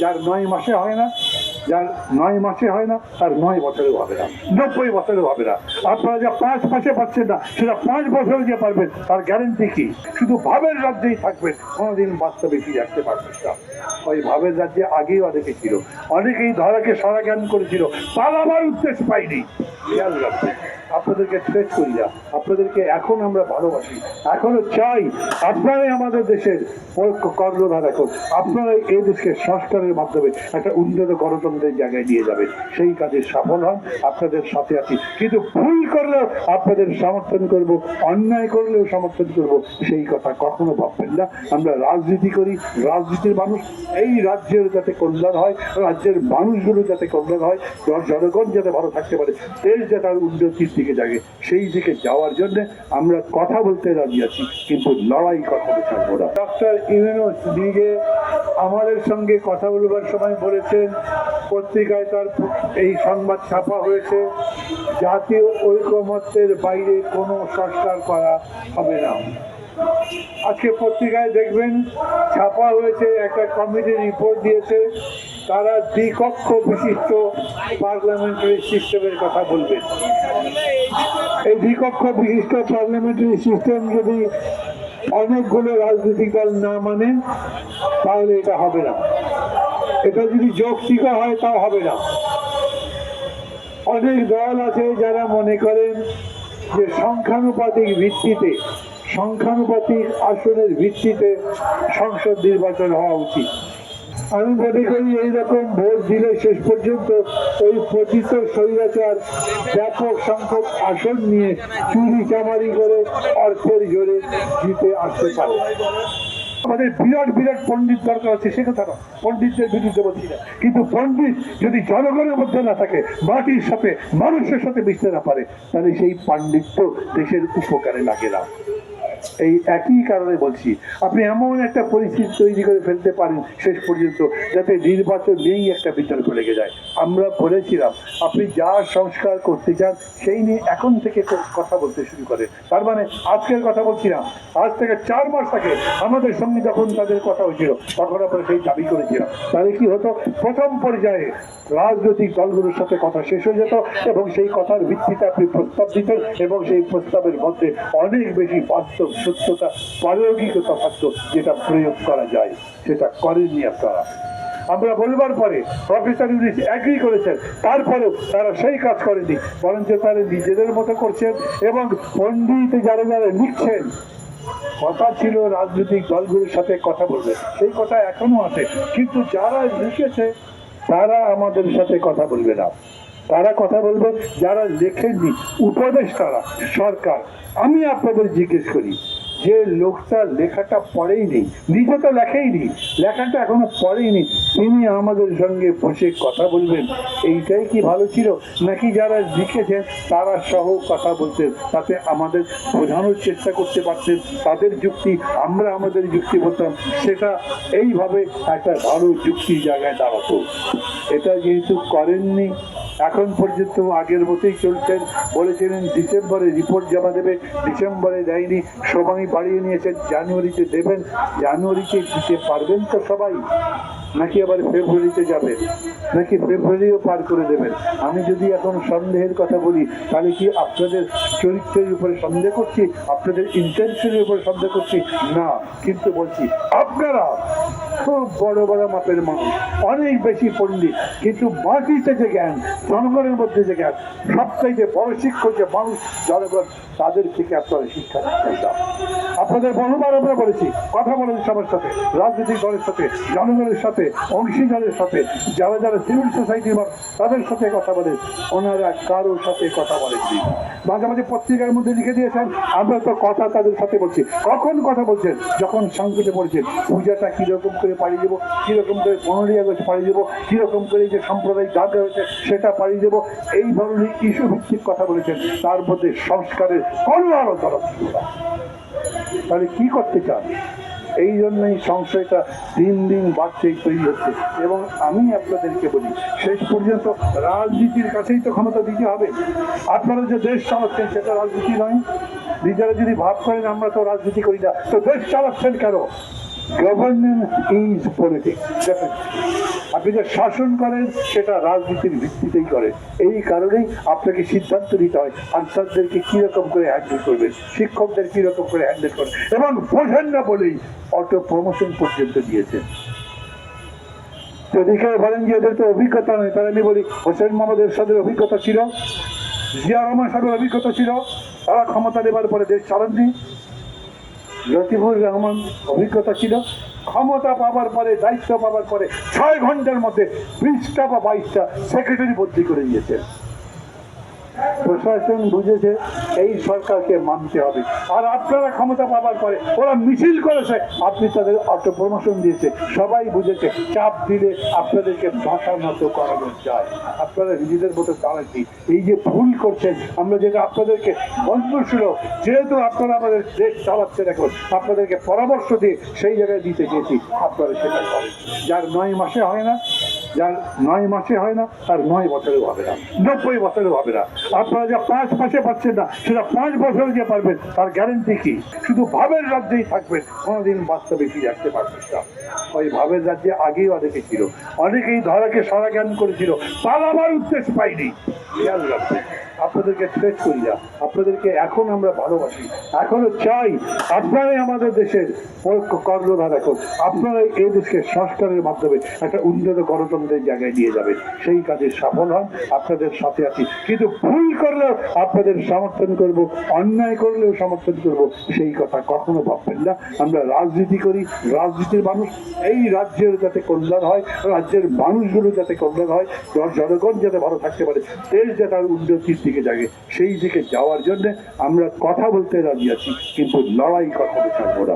যার নয় মাসে হয় না, যার নয় মাসে হয় না, তার নয় বছরেও হবে না, নব্বই বছরেও হবে না। আপনারা যা পাঁচ মাসে পাচ্ছেন না, সেটা পাঁচ বছরে যে পারবেন, তার গ্যারেন্টি কি? শুধু ভাবের রাজ্যেই থাকবেন, কোনোদিন বাস্তবে ফিরে আসতে পারবেন না। ওই ভাবের রাজ্যে আগেই অনেকে ছিল, অনেকেই ধরাকে সরা জ্ঞান করেছিল, পালাবার উদ্দেশ্য পাইনি খেয়াল রাখবেন। আপনাদেরকে থ্রেট করি না আপনাদেরকে এখন আমরা ভালোবাসি। এখনও চাই আপনারাই আমাদের দেশের কর্ণধার এখন। আপনারাই এই দেশকে সংস্কারের মাধ্যমে একটা উন্নত গণতন্ত্রের জায়গায় নিয়ে যাবেন। সেই কাজে সফল হন, আপনাদের সাথে আছি। কিন্তু ভুল করলেও আপনাদের সমর্থন করব, অন্যায় করলেও সমর্থন করব, সেই কথা কখনো ভাববেন না। আমরা রাজনীতি করি, রাজনীতির মানুষ, এই রাজ্যের যাতে কল্যাণ হয়, রাজ্যের মানুষগুলো যাতে কল্যাণ হয়, জনগণ যাতে ভালো থাকতে পারে, দেশ যাতে উন্নতির দিকে যাবে, সেই দিকে যাওয়ার জন্য আমরা কথা বলতে রাজি আছি, কিন্তু লড়াই কথা ছাড়বো না। ডক্টর ইউনুস নিজে আমাদের সঙ্গে কথা বলবার সময় বলেছেন, পত্রিকায় তার এই সংবাদ ছাপা হয়েছে, জাতীয় ঐকমত্যের বাইরে কোনো সংস্কার করা হবে না। আজকে পত্রিকায় দেখবেন, ছাপা হয়েছে একটা কমিটি রিপোর্ট দিয়েছে তারা দ্বিকক্ষ বিশিষ্ট পার্লামেন্টারি সিস্টেমের কথা বলবেন এই দ্বিকক্ষ বিশিষ্ট পার্লামেন্টারি সিস্টেম যদি অনেকগুলো রাজনৈতিক দল না মানে তাহলে এটা হবে না। এটা যদি যৌক্তিক হয় তা হবে না। অনেক দল আছে যারা মনে করেন যে সংখ্যানুপাতিক ভিত্তিতে, সংখ্যানুপাতিক আসনের ভিত্তিতে সংসদ নির্বাচন হওয়া উচিত। আমি মনে করি এইরকম ভোট দিলে শেষ পর্যন্ত ওই পতিত স্বৈরাচার ব্যাপক সংখ্যক আসন নিয়ে চুরি চামারি করে অর্থের জোরে জিতে আসতে পারে। আমাদের বিরাট বিরাট পণ্ডিত দরকার আছে, সে কথা না পণ্ডিতদের বিরুদ্ধে বলছি না কিন্তু পণ্ডিত যদি জনগণের মধ্যে না থাকে, মাটির সাথে, মানুষের সাথে মিশতে না পারে, তাহলে সেই পাণ্ডিত্য দেশের উপকারে লাগে না। এই একই কারণে বলছি, আপনি এমন একটা পরিস্থিতি তৈরি করে ফেলতে পারেন শেষ পর্যন্ত, যাতে নির্বাচন নিয়েই একটা বিতর্ক লেগে যায়। আমরা বলেছিলাম, আপনি যা সংস্কার করতে চান, সেই নিয়ে এখন থেকে কথা বলতে শুরু করে তার মানে আজকের কথা বলছি না আজ থেকে চার মাস আগে আমাদের সঙ্গে যখন তাদের কথা হয়েছিল, তখন আমরা সেই দাবি করেছিলাম। তাহলে কি হতো? প্রথম পর্যায়ে রাজনৈতিক দলগুলোর সাথে কথা শেষ হয়ে যেত, এবং সেই কথার ভিত্তিতে আপনি প্রস্তাব দিতেন, এবং সেই প্রস্তাবের মধ্যে অনেক বেশি বাস্তব সত্যতা প্রায়োগিকতা যেটা প্রয়োগ করা যায়, সেটা করেননি আপনারা। আমরা বলবার পরে প্রফেসর ইউনিস অ্যাগ্রি করেছেন, তারপরেও তারা সেই কাজ করেনি, বরঞ্চ তারা নিজেদের মতো করছেন এবং পণ্ডিত যারা যারা লিখছেন, কথা ছিল রাজনৈতিক দলগুলোর সাথে কথা বলবে, সেই কথা এখনও আছে, কিন্তু যারা লিখেছে, তারা আমাদের সাথে কথা বলবে না। তারা কথা বলবে, যারা লেখেননি তারা সরকার। আমি আপনাদের জিজ্ঞেস করি, যে লোকটা লেখাটা পড়েই নেই নিজে তো লেখেই লেখেইনি, লেখাটা এখনও পড়েইনি, তিনি আমাদের সঙ্গে বসে কথা বলবেন, এইটাই কি ভালো ছিল? নাকি যারা লিখেছেন, তারা সহ কথা বলতেন, তাতে আমাদের বোঝানোর চেষ্টা করতে পারতেন, তাদের যুক্তি, আমরা আমাদের যুক্তি বলতাম, সেটা এইভাবে একটা ভালো যুক্তি জায়গায় দাঁড়াতো। এটা যেহেতু করেননি এখন পর্যন্ত আগের মতোই চলছেন। বলেছিলেন, ডিসেম্বরে রিপোর্ট জমা দেবে। ডিসেম্বরে দেয়নি। সময় বাড়িয়ে নিয়েছেন। জানুয়ারিতে দেবেন। জানুয়ারিতে দিতে পারবেন তো সবাই? নাকি আবার ফেব্রুয়ারিতে যাবেন? নাকি ফেব্রুয়ারিও পার করে দেবেন? আমি যদি এখন সন্দেহের কথা বলি, তাহলে কি আপনাদের চরিত্রের উপরে সন্দেহ করছি? আপনাদের ইন্টেনশনের উপরে সন্দেহ করছি? না, কিন্তু বলছি, আপনারা খুব বড় বড় মাপের মানুষ। অনেক বেশি পণ্ডিত, কিন্তু মাটিতে যে জ্ঞান, জনগণের মধ্যে যে জ্ঞান, সবচাইতে বড় শিক্ষক যে মানুষ, জনগণ তাদের থেকে আপনারা শিক্ষা আপনাদের বহুবার আমরা বলেছি, কথা বলেছি সবার সাথে, রাজনৈতিক দলের সাথে, জনগণের সাথে, অংশীদারের সাথে, যারা যারা সিভিল সোসাইটি তাদের সাথে কথা বলেন, ওনারা কারোর সাথে কথা বলেননি। মাঝে মাঝে পত্রিকার মধ্যে লিখে দিয়েছেন, আমরা তো কথা তাদের সাথে বলছি। কখন কথা বলছেন? যখন সংকটে পড়ছেন, পূজাটা কীরকম করে পাড়িয়ে দেবো, কীরকম করে পনেরোই আগস্ট পাড়িয়ে দেবো, কীরকম করে যে সাম্প্রদায়িক দাবি হয়েছে, সেটা পাড়িয়ে দেবো, এই ধরনের ইস্যু ভিত্তিক কথা বলেছেন। তার মধ্যে সংস্কারের কোনো আলোচনা ছিল তাহলে কি করতে চান? এই জন্যই সংশয়টা দিন দিন বাড়তেই তৈরি হচ্ছে। এবং আমি আপনাদেরকে বলি, শেষ পর্যন্ত রাজনীতির কাছেই তো ক্ষমতা দিতে হবে। আপনারা যে দেশ চালাচ্ছেন সেটা রাজনীতি নয়। নিজেরা যদি ভাব করেন, আমরা তো রাজনীতি করি না। তো দেশ চালাচ্ছেন কেন? গভর্নেন্স ইজ পলিটিক্স আপনি যে শাসন করেন, সেটা রাজনীতির ভিত্তিতেই করেন এই কারণেই আপনাকে সিদ্ধান্ত নিতে হয়, আনসারদেরকে কীরকম করে হ্যান্ডেল করবেন, শিক্ষকদের কীরকম করে হ্যান্ডেল করবেন, এবং বোঝেন না বলেই অটো প্রমোশন পর্যন্ত দিয়েছেন। যদি কেউ বলেন যে এদের তো অভিজ্ঞতা নেই তাহলে আমি বলি, হোসেন মোহাম্মদ এরশাদের অভিজ্ঞতা ছিল, জিয়া রহমান সাহেবের অভিজ্ঞতা ছিল, তারা ক্ষমতা নেবার পরে দেশ চালাননি। লতিফুর রহমান অভিজ্ঞতা ছিল ক্ষমতা পাবার পরে, দায়িত্ব পাবার পরে, ছয় ঘণ্টার মধ্যে বিশটা বা বাইশটা সেক্রেটারি বদলি করে দিয়েছে প্রশাসন বুঝেছে, এই সরকারকে মানতে হবে। আর আপনারা ক্ষমতা পাবার পরে ওরা মিছিল করেছে। আপনি তাদের অটো প্রমোশন দিয়েছে। সবাই বুঝেছে, চাপ দিলে আপনাদেরকে ভাষা মতো করানো যায়। আপনারা নিজেদের মতো চালাচ্ছি এই যে ভুল করছেন, আমরা যেটা আপনাদেরকে বন্ধ ছিল যেহেতু আপনারা আমাদের দেশ চালাচ্ছেন এখন, আপনাদেরকে পরামর্শ দিয়ে সেই জায়গায় দিতে চেয়েছি, আপনারা সেটা করেন। যার নয় মাসে হয় না যার নয় মাসে হয় না তার নয় বছরেও হবে না। নব্বই বছরেও হবে না। আপনারা যা পাঁচ মাসে পাচ্ছেন না, সেটা পাঁচ বছরে যে পারবেন। তার গ্যারেন্টি কি? শুধু ভাবের রাজ্যেই থাকবেন, কোনোদিন বাস্তবে ফিরে আসতে পারবেন না। ওই ভাবের রাজ্যে আগেই অনেকে ছিল। অনেকেই ধরাকে সারা জ্ঞান করেছিল। আমার উদ্দেশ্য পাইনি খেয়াল রাখবেন। আপনাদেরকে থ্রেট করি না আপনাদেরকে এখন আমরা ভালোবাসি। এখনও চাই আপনারাই আমাদের দেশের কর্ণধার এখন। আপনারাই এই দেশকে সংস্কারের মাধ্যমে একটা উন্নত গণতন্ত্রের জায়গায় নিয়ে যাবেন। সেই কাজে সফল হন, আপনাদের সাথে আছি। কিন্তু ভুল করলেও আপনাদের সমর্থন করব, অন্যায় করলেও সমর্থন করব, সেই কথা কখনো ভাববেন না। আমরা রাজনীতি করি, রাজনীতির মানুষ। এই রাজ্যের যাতে কল্যাণ হয়, রাজ্যের মানুষগুলো যাতে কল্যাণ হয়, জনগণ যাতে ভালো থাকতে পারে, দেশ যাতে উন্নতির দিকে জাগে, সেই দিকে যাওয়ার জন্য আমরা কথা বলতে রাজি আছি, কিন্তু লড়াই কথা ছাড়বো না।